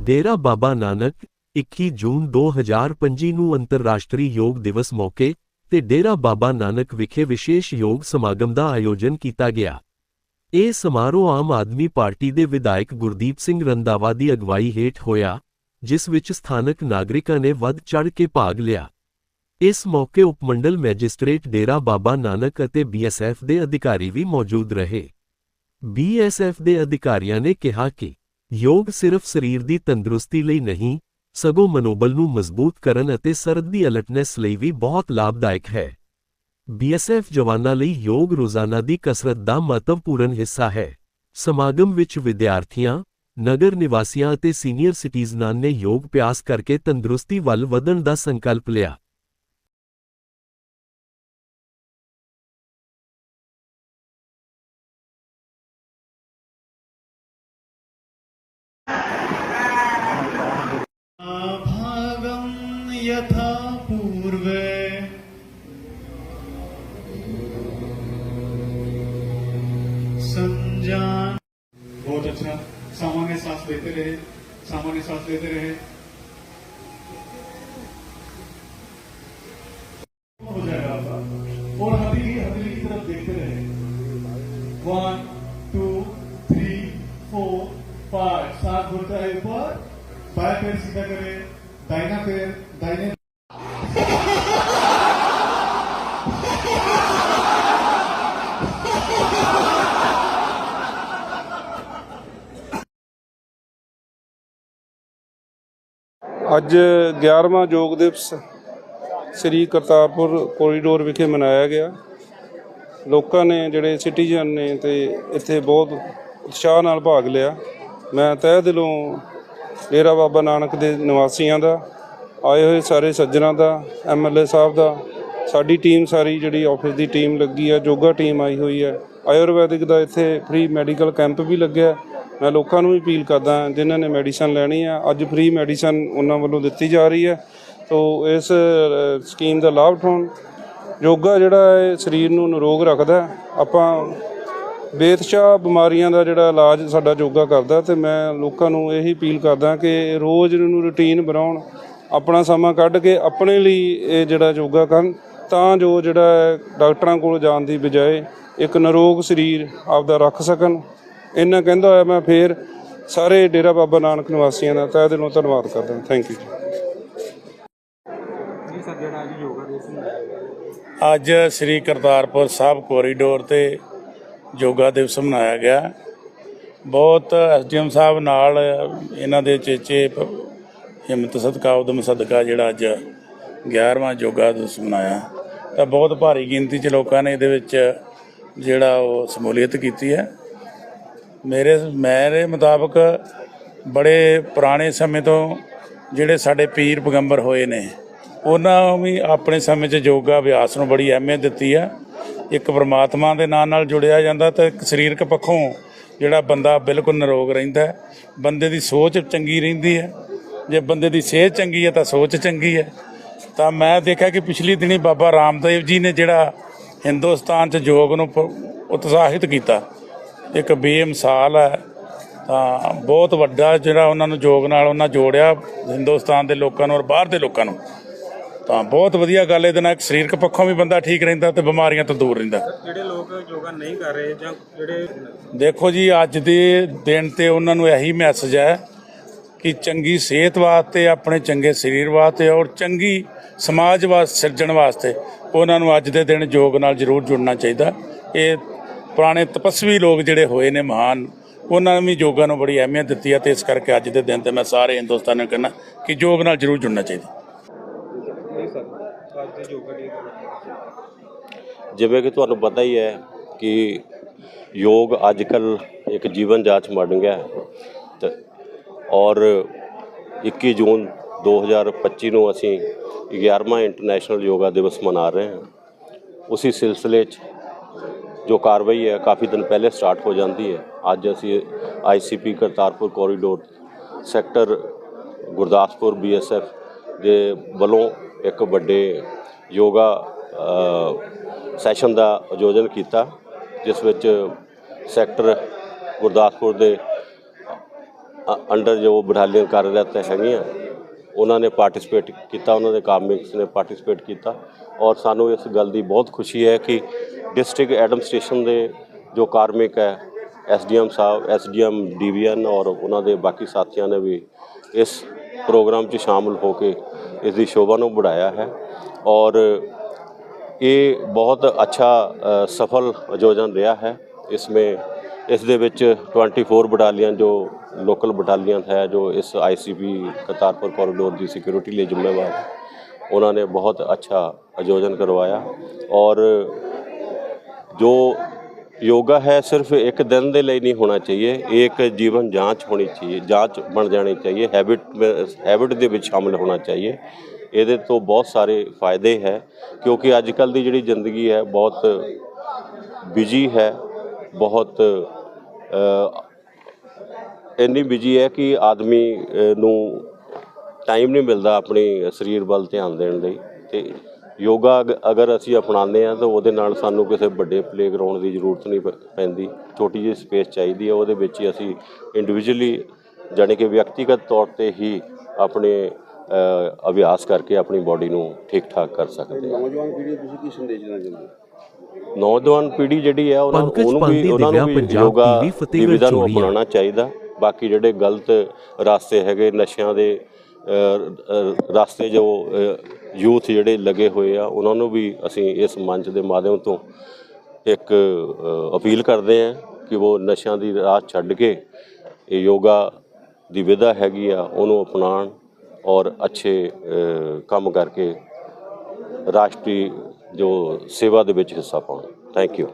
ਡੇਰਾ ਬਾਬਾ ਨਾਨਕ 21 ਜੂਨ 2025 ਨੂੰ ਅੰਤਰਰਾਸ਼ਟਰੀ ਯੋਗ ਦਿਵਸ ਮੌਕੇ ਤੇ ਡੇਰਾ ਬਾਬਾ ਨਾਨਕ ਵਿਖੇ ਵਿਸ਼ੇਸ਼ ਯੋਗ ਸਮਾਗਮ ਦਾ ਆਯੋਜਨ ਕੀਤਾ ਗਿਆ। ਇਹ ਸਮਾਰੋਹ ਆਮ ਆਦਮੀ ਪਾਰਟੀ ਦੇ ਵਿਧਾਇਕ ਗੁਰਦੀਪ ਸਿੰਘ ਰੰਦਾਵਾ ਦੀ ਅਗਵਾਈ ਹੇਠ ਹੋਇਆ, ਜਿਸ ਵਿੱਚ ਸਥਾਨਕ ਨਾਗਰਿਕਾਂ ਨੇ ਵੱਧ ਚੜ੍ਹ ਕੇ ਭਾਗ ਲਿਆ। ਇਸ ਮੌਕੇ ਉਪਮੰਡਲ ਮੈਜਿਸਟ੍ਰੇਟ ਡੇਰਾ ਬਾਬਾ ਨਾਨਕ ਅਤੇ ਬੀਐਸਐਫ ਦੇ ਅਧਿਕਾਰੀ ਵੀ ਮੌਜੂਦ ਰਹੇ। ਬੀਐਸਐਫ ਦੇ ਅਧਿਕਾਰੀਆਂ ਨੇ ਕਿਹਾ ਕਿ ਯੋਗ ਸਿਰਫ ਸਰੀਰ ਦੀ ਤੰਦਰੁਸਤੀ ਲਈ ਨਹੀਂ, ਸਗੋਂ ਮਨੋਬਲ ਨੂੰ ਮਜ਼ਬੂਤ ਕਰਨ ਅਤੇ ਸਰਦ ਦੀ ਅਲਰਟਨੈਸ ਲਈ ਵੀ ਬਹੁਤ ਲਾਭਦਾਇਕ ਹੈ। ਬੀਐਸਐਫ ਜਵਾਨਾਂ ਲਈ ਯੋਗ ਰੋਜ਼ਾਨਾ ਦੀ ਕਸਰਤ ਦਾ ਮਹੱਤਵਪੂਰਨ ਹਿੱਸਾ ਹੈ। ਸਮਾਗਮ ਵਿੱਚ ਵਿਦਿਆਰਥੀਆਂ, ਨਗਰ ਨਿਵਾਸੀਆਂ ਅਤੇ ਸੀਨੀਅਰ ਸਿਟੀਜ਼ਨਾਂ ਨੇ ਯੋਗ ਅਭਿਆਸ ਕਰਕੇ ਤੰਦਰੁਸਤੀ ਵੱਲ ਵਧਣ ਦਾ ਸੰਕਲਪ ਲਿਆ। संजान बहुत अच्छा। सामान्य सांस लेते रहे, सामान्य सांस लेते रहे। हो जाएगा आपका। और हथेली हथेली की तरफ़ देखते रहे। One two three four five सात घुटना है ऊपर बाएँ पैर सीधा करें। दाहिना पैर, दाहिने ਅੱਜ 11ਵਾਂ ਯੋਗ ਦਿਵਸ ਸ੍ਰੀ ਕਰਤਾਰਪੁਰ ਕੋਰੀਡੋਰ ਵਿਖੇ ਮਨਾਇਆ ਗਿਆ। ਲੋਕਾਂ ਨੇ, ਜਿਹੜੇ ਸਿਟੀਜ਼ਨ ਨੇ ਤੇ ਇੱਥੇ ਬਹੁਤ ਉਤਸ਼ਾਹ ਨਾਲ ਭਾਗ ਲਿਆ। ਮੈਂ ਤਹਿ ਦਿਲੋਂ ਡੇਰਾ ਬਾਬਾ ਨਾਨਕ ਦੇ ਨਿਵਾਸੀਆਂ ਦਾ, ਆਏ ਹੋਏ ਸਾਰੇ ਸੱਜਣਾ ਦਾ ਐਮਐਲਏ ਸਾਹਿਬ ਦਾ, ਸਾਡੀ ਟੀਮ ਸਾਰੀ ਜਿਹੜੀ ਆਫਿਸ ਦੀ ਟੀਮ ਲੱਗੀ ਹੈ, ਯੋਗਾ ਟੀਮ ਆਈ ਹੋਈ ਹੈ। ਆਯੁਰਵੈਦਿਕ ਦਾ ਇੱਥੇ ਫ੍ਰੀ ਮੈਡੀਕਲ ਕੈਂਪ ਵੀ ਲੱਗਿਆ। ਮੈਂ ਲੋਕਾਂ ਨੂੰ ਵੀ ਅਪੀਲ ਕਰਦਾ ਜਿਨ੍ਹਾਂ ਨੇ ਮੈਡੀਸਨ ਲੈਣੀ ਆ, ਅੱਜ ਫ੍ਰੀ ਮੈਡੀਸਨ ਉਹਨਾਂ ਵੱਲੋਂ ਦਿੱਤੀ ਜਾ ਰਹੀ ਹੈ ਤੋ ਇਸ ਸਕੀਮ ਦਾ ਲਾਭ ਉਠਾਉਣ। ਯੋਗਾ ਜਿਹੜਾ ਹੈ, ਸਰੀਰ ਨੂੰ ਨਿਰੋਗ ਰੱਖਦਾ ਆਪਾਂ ਬੇਤਸ਼ਾ ਬਿਮਾਰੀਆਂ ਦਾ ਜਿਹੜਾ ਇਲਾਜ ਸਾਡਾ ਯੋਗਾ ਕਰਦਾ ਤੇ ਮੈਂ ਲੋਕਾਂ ਨੂੰ ਇਹੀ ਅਪੀਲ ਕਰਦਾ ਕਿ ਰੋਜ਼ ਨੂੰ ਰੁਟੀਨ ਬਣਾਉਣ। ਆਪਣਾ ਸਮਾਂ ਕੱਢ ਕੇ ਆਪਣੇ ਲਈ ਇਹ ਜਿਹੜਾ ਯੋਗਾ ਕਰਨ, ਤਾਂ ਜੋ ਜਿਹੜਾ ਹੈ, ਡਾਕਟਰਾਂ ਕੋਲ ਜਾਣ ਦੀ ਬਜਾਏ ਇੱਕ ਨਿਰੋਗ ਸਰੀਰ ਆਪਦਾ ਰੱਖ ਸਕਣ। ਇੰਨਾ ਕਹਿੰਦਾ ਹੋਇਆ ਮੈਂ ਫੇਰ ਸਾਰੇ ਡੇਰਾ ਬਾਬਾ ਨਾਨਕ ਨਿਵਾਸੀਆਂ ਦਾ ਤਹਿ ਦਿਲੋਂ ਧੰਨਵਾਦ ਕਰਦਾ। ਥੈਂਕ ਯੂ ਅੱਜ ਸ੍ਰੀ ਕਰਤਾਰਪੁਰ ਸਾਹਿਬ ਕੋਰੀਡੋਰ ਤੇ ਯੋਗਾ ਦਿਵਸ ਮਨਾਇਆ ਗਿਆ। ਬਹੁਤ ਐਸਡੀਐਮ ਸਾਹਿਬ ਨਾਲ ਇਹਨਾਂ ਦੇ ਚੇਚੇ ਹਿੰਮਤ ਸਦਕਾ ਉਦਮ ਸਦਕਾ ਜਿਹੜਾ ਅੱਜ 11ਵਾਂ ਯੋਗਾ ਦਿਵਸ ਮਨਾਇਆ। ਤਾਂ ਬਹੁਤ ਭਾਰੀ ਗਿਣਤੀ 'ਚ ਲੋਕਾਂ ਨੇ ਇਹਦੇ ਵਿੱਚ ਜਿਹੜਾ ਉਹ ਸਮੂਲੀਅਤ ਕੀਤੀ ਹੈ। ਮੇਰੇ ਮੇਰੇ ਮੁਤਾਬਕ ਬੜੇ ਪੁਰਾਣੇ ਸਮੇਂ ਤੋਂ ਜਿਹੜੇ ਸਾਡੇ ਪੀਰ ਪੈਗੰਬਰ ਹੋਏ ਨੇ, ਉਹਨਾਂ ਵੀ ਆਪਣੇ ਸਮੇਂ 'ਚ ਯੋਗਾ ਅਭਿਆਸ ਨੂੰ ਬੜੀ ਅਹਿਮੀਅਤ ਦਿੱਤੀ ਆ। ਇੱਕ ਪ੍ਰਮਾਤਮਾ ਦੇ ਨਾਂ ਨਾਲ ਜੁੜਿਆ ਜਾਂਦਾ ਤੇ ਇੱਕ ਸਰੀਰਕ ਪੱਖੋਂ ਜਿਹੜਾ ਬੰਦਾ ਬਿਲਕੁਲ ਨਿਰੋਗ ਰਹਿੰਦਾ ਹੈ। ਬੰਦੇ ਦੀ ਸੋਚ ਚੰਗੀ ਰਹਿੰਦੀ ਹੈ। ਜੇ ਬੰਦੇ ਦੀ ਸਿਹਤ ਚੰਗੀ ਹੈ ਤਾਂ ਸੋਚ ਚੰਗੀ ਹੈ। ਤਾਂ ਮੈਂ ਦੇਖਿਆ ਕਿ ਪਿਛਲੀ ਦਿਨੀ ਬਾਬਾ ਰਾਮਦੇਵ ਜੀ ਨੇ ਜਿਹੜਾ ਹਿੰਦੁਸਤਾਨ 'ਚ ਯੋਗ ਨੂੰ ਉਤਸ਼ਾਹਿਤ ਕੀਤਾ। ਇੱਕ ਬੇਮਿਸਾਲ ਹੈ। ਤਾਂ ਬਹੁਤ ਵੱਡਾ ਜਿਹੜਾ ਉਹਨਾਂ ਨੂੰ ਯੋਗ ਨਾਲ ਉਹਨਾਂ ਜੋੜਿਆ ਹਿੰਦੁਸਤਾਨ ਦੇ ਲੋਕਾਂ ਨੂੰ ਔਰ ਬਾਹਰ ਦੇ ਲੋਕਾਂ ਨੂੰ। ਤਾਂ ਬਹੁਤ ਵਧੀਆ ਗੱਲ ਇਹਦੇ ਨਾਲ ਇੱਕ ਸਰੀਰਕ ਪੱਖੋਂ ਵੀ ਬੰਦਾ ਠੀਕ ਰਹਿੰਦਾ ਤੇ ਬਿਮਾਰੀਆਂ ਤੋਂ ਦੂਰ ਰਹਿੰਦਾ। ਜਿਹੜੇ ਲੋਕ ਯੋਗਾ ਨਹੀਂ ਕਰ ਰਹੇ ਜਾਂ ਜਿਹੜੇ ਦੇਖੋ ਜੀ ਅੱਜ ਦੇ ਦਿਨ ਤੇ ਉਹਨਾਂ ਨੂੰ ਇਹੀ ਮੈਸੇਜ ਹੈ ਕਿ ਚੰਗੀ ਸਿਹਤ ਵਾਸਤੇ ਆਪਣੇ ਚੰਗੇ ਸਰੀਰ ਵਾਸਤੇ ਔਰ ਚੰਗੀ ਸਮਾਜ ਵਾਸਤੇ ਸਿਰਜਣ ਵਾਸਤੇ ਉਹਨਾਂ ਨੂੰ ਅੱਜ ਦੇ ਦਿਨ ਯੋਗ ਨਾਲ ਜ਼ਰੂਰ ਜੁੜਨਾ ਚਾਹੀਦਾ। ਇਹ ਪੁਰਾਣੇ ਤਪਸਵੀ ਲੋਕ ਜਿਹੜੇ ਹੋਏ ਨੇ ਮਹਾਨ, ਉਹਨਾਂ ਨੇ ਵੀ ਯੋਗਾ ਨੂੰ ਬੜੀ ਅਹਿਮੀਅਤ ਦਿੱਤੀ ਹੈ ਤੇ ਇਸ ਕਰਕੇ ਅੱਜ ਦੇ ਦਿਨ ਤੇ ਮੈਂ ਸਾਰੇ ਹਿੰਦੁਸਤਾਨ ਨੂੰ ਕਹਿੰਦਾ ਕਿ ਯੋਗ ਨਾਲ ਜ਼ਰੂਰ ਜੁੜਨਾ ਚਾਹੀਦਾ। ਜਿਵੇਂ ਕਿ ਤੁਹਾਨੂੰ ਪਤਾ ਹੀ ਹੈ ਕਿ ਯੋਗ ਅੱਜ ਕੱਲ ਇੱਕ ਜੀਵਨ ਜਾਚ ਬਣ ਗਿਆ ਹੈ ਤੇ ਔਰ 21 ਜੂਨ 2025 ਨੂੰ ਅਸੀਂ 11ਵਾਂ ਇੰਟਰਨੈਸ਼ਨਲ ਯੋਗਾ ਦਿਵਸ ਮਨਾ ਰਹੇ ਹਾਂ। ਉਸੇ ਸਿਲਸਿਲੇ 'ਚ ਜੋ ਕਾਰਵਾਈ ਹੈ, ਕਾਫੀ ਦਿਨ ਪਹਿਲੇ ਸਟਾਰਟ ਹੋ ਜਾਂਦੀ ਹੈ। ਅੱਜ ਅਸੀਂ ICP Kartarpur corridor sector Gurdaspur BSF ਦੇ ਵੱਲੋਂ ਇੱਕ ਵੱਡੇ ਯੋਗਾ ਸੈਸ਼ਨ ਦਾ ਆਯੋਜਨ ਕੀਤਾ, ਜਿਸ ਵਿੱਚ ਸੈਕਟਰ ਗੁਰਦਾਸਪੁਰ ਦੇ ਅੰਡਰ ਜੋ ਬਟਾਲੀਅਨ ਕਾਰਜਰਤ ਹੈਗੀਆਂ। ਉਹਨਾਂ ਨੇ ਪਾਰਟਿਸਿਪੇਟ ਕੀਤਾ, ਉਹਨਾਂ ਦੇ ਕਾਮਿਕਸ ਨੇ ਪਾਰਟਿਸਿਪੇਟ ਕੀਤਾ ਔਰ ਸਾਨੂੰ ਇਸ ਗੱਲ ਦੀ ਬਹੁਤ ਖੁਸ਼ੀ ਹੈ ਕਿ ਡਿਸਟ੍ਰਿਕਟ ਐਡਮਿਨਿਸਟ੍ਰੇਸ਼ਨ ਦੇ ਜੋ ਕਾਰਮਿਕ ਹੈ ਐਸਡੀਐਮ ਸਾਹਿਬ ਐਸਡੀਐਮ ਡੀਵੀਐਨ ਔਰ ਉਹਨਾਂ ਦੇ ਬਾਕੀ ਸਾਥੀਆਂ ਨੇ ਵੀ ਇਸ ਪ੍ਰੋਗਰਾਮ 'ਚ ਸ਼ਾਮਲ ਹੋ ਕੇ ਇਸ ਦੀ ਸ਼ੋਭਾ ਨੂੰ ਵਧਾਇਆ ਹੈ ਔਰ ਇਹ ਬਹੁਤ ਅੱਛਾ ਸਫਲ ਆਯੋਜਨ ਰਿਹਾ ਹੈ। ਇਸ ਵਿੱਚ ਇਸ ਦੇ ਵਿੱਚ 24 ਬਟਾਲੀਅਨ ਜੋ ਲੋਕਲ ਬਟਾਲੀਅਨ ਹੈ, ਜੋ ਇਸ ਆਈਸੀਪੀ ਕਰਤਾਰਪੁਰ ਕੋਰੀਡੋਰ ਦੀ ਸਿਕਿਉਰਿਟੀ ਲਈ ਜ਼ਿੰਮੇਵਾਰ, ਉਹਨਾਂ ਨੇ ਬਹੁਤ ਅੱਛਾ ਆਯੋਜਨ ਕਰਵਾਇਆ ਔਰ ਜੋ ਯੋਗਾ ਹੈ ਸਿਰਫ ਇੱਕ ਦਿਨ ਦੇ ਲਈ ਨਹੀਂ ਹੋਣਾ ਚਾਹੀਏ, ਇੱਕ ਜੀਵਨ ਜਾਂਚ ਹੋਣੀ ਚਾਹੀਏ, ਜਾਂਚ ਬਣ ਜਾਣੀ ਚਾਹੀਏ ਹੈਬਿਟ ਹੈਬਿਟ ਦੇ ਵਿੱਚ ਸ਼ਾਮਲ ਹੋਣਾ ਚਾਹੀਏ। ਇਹਦੇ ਤੋਂ ਬਹੁਤ ਸਾਰੇ ਫਾਇਦੇ ਹੈ, ਕਿਉਂਕਿ ਅੱਜ ਕੱਲ ਦੀ ਜਿਹੜੀ ਜ਼ਿੰਦਗੀ ਹੈ ਬਹੁਤ ਬਿਜ਼ੀ ਹੈ ਬਹੁਤ ਇੰਨੀ ਬਿਜ਼ੀ ਹੈ ਕਿ ਆਦਮੀ ਨੂੰ ਟਾਈਮ ਨਹੀਂ ਮਿਲਦਾ ਆਪਣੀ ਸਰੀਰ ਵੱਲ ਧਿਆਨ ਦੇਣ ਲਈ ਤੇ ਯੋਗਾ ਅਗ- ਅਗਰ ਅਸੀਂ ਅਪਣਾਉਂਦੇ ਆ ਤਾਂ ਉਹਦੇ ਨਾਲ ਸਾਨੂੰ ਕਿਸੇ ਵੱਡੇ ਪਲੇਗਰਾਉਂਡ ਦੀ ਜ਼ਰੂਰਤ ਨਹੀਂ ਪੈਂਦੀ। ਛੋਟੀ ਜਿਹੀ ਸਪੇਸ ਚਾਹੀਦੀ ਹੈ, ਉਹਦੇ ਵਿੱਚ ਹੀ ਅਸੀਂ ਇੰਡੀਵਿਜੂਅਲੀ ਜਾਣੀ ਕਿ ਵਿਅਕਤੀਗਤ ਤੌਰ ਤੇ ਹੀ ਆਪਣੇ ਅਭਿਆਸ ਕਰਕੇ ਆਪਣੀ ਬਾਡੀ ਨੂੰ ਠੀਕ ਠਾਕ ਕਰ ਸਕਦੇ ਹਾਂ। ਨੌਜਵਾਨ ਪੀੜ੍ਹੀ ਨੂੰ ਤੁਸੀਂ ਕੀ ਸੰਦੇਸ਼ ਦੇਣਾ ਚਾਹੁੰਦੇ ਹੋ? ਨੌਜਵਾਨ ਪੀੜ੍ਹੀ ਜਿਹੜੀ ਹੈ ਉਹਨਾਂ ਪੰਕਜ ਉਹਨੂੰ ਪੰਦੀ ਵੀ ਉਹਨਾਂ ਨੂੰ ਵੀ ਪੰਜਾਬ ਯੋਗਾ TV ਦੀ ਫਤਿਹਗੜ੍ਹ ਵਿਧਾ ਨੂੰ ਚੂੜੀਆਂ। ਅਪਣਾਉਣਾ ਚਾਹੀਦਾ ਬਾਕੀ ਜਿਹੜੇ ਗਲਤ ਰਸਤੇ ਹੈਗੇ ਨਸ਼ਿਆਂ ਦੇ ਅ, ਅ, ਰਸਤੇ ਜੋ ਯੂਥ ਜਿਹੜੇ ਲੱਗੇ ਹੋਏ ਆ ਉਹਨਾਂ ਨੂੰ ਵੀ ਅਸੀਂ ਇਸ ਮੰਚ ਦੇ ਮਾਧਿਅਮ ਤੋਂ ਇੱਕ ਅ, ਅਪੀਲ ਕਰਦੇ ਹਾਂ ਕਿ ਉਹ ਨਸ਼ਿਆਂ ਦੀ ਰਾਹ ਛੱਡ ਕੇ ਇਹ ਯੋਗਾ ਦੀ ਵਿਧਾ ਹੈਗੀ ਆ ਉਹਨੂੰ ਅਪਣਾਉਣ ਔਰ ਅੱਛੇ ਅ, ਕੰਮ ਕਰਕੇ ਰਾਸ਼ਟਰੀ ਜੋ ਸੇਵਾ ਦੇ ਵਿੱਚ ਹਿੱਸਾ ਪਾਉਣ। Thank you